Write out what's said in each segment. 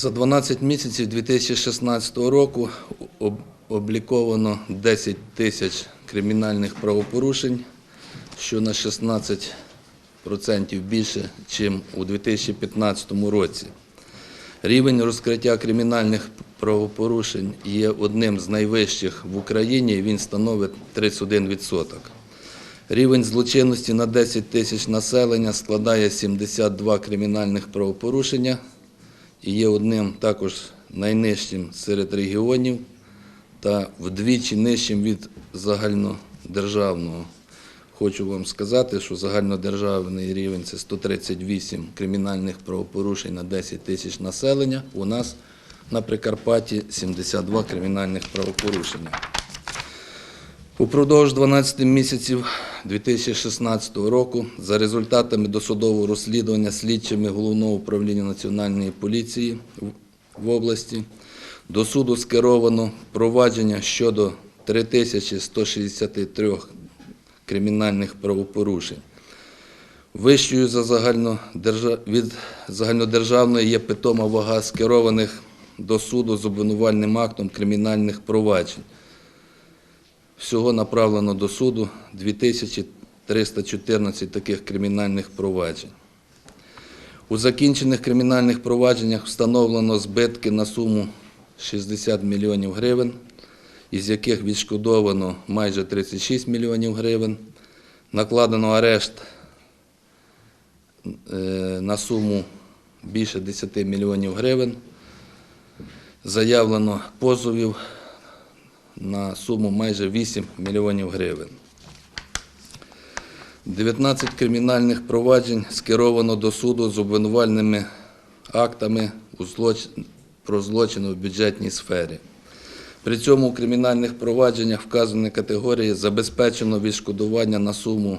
За 12 місяців 2016 року обліковано 10 тисяч кримінальних правопорушень, що на 16% більше, ніж у 2015 році. Рівень розкриття кримінальних правопорушень є одним з найвищих в Україні, він становить 31%. Рівень злочинності на 10 тисяч населення складає 72 кримінальних правопорушення і є одним також найнижчим серед регіонів та вдвічі нижчим від загальнодержавного. Хочу вам сказати, що загальнодержавний рівень це 138 кримінальних правопорушень на 10 тисяч населення. У нас на Прикарпатті 72 кримінальних правопорушення. Упродовж 12 місяців 2016 року за результатами досудового розслідування слідчими Головного управління Національної поліції в- області до суду скеровано провадження щодо 3163 кримінальних правопорушень. Вищою за загальнодержа- від загальнодержавної є питома вага скерованих до суду з обвинувальним актом кримінальних проваджень. Всього направлено до суду 2314 таких кримінальних проваджень. У закінчених кримінальних провадженнях встановлено збитки на суму 60 мільйонів гривень, із яких відшкодовано майже 36 мільйонів гривень, накладено арешт е, на суму більше 10 мільйонів гривень, заявлено позовів на суму майже 8 мільйонів гривень. 19 кримінальних проваджень скеровано до суду з обвинувальними актами про злочини в бюджетній сфері. При цьому у кримінальних провадженнях вказаної категорії забезпечено відшкодування на суму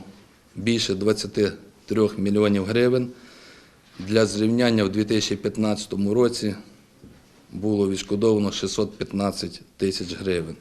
більше 23 мільйонів гривень. Для зрівняння в 2015 році було відшкодовано 615 тисяч гривень.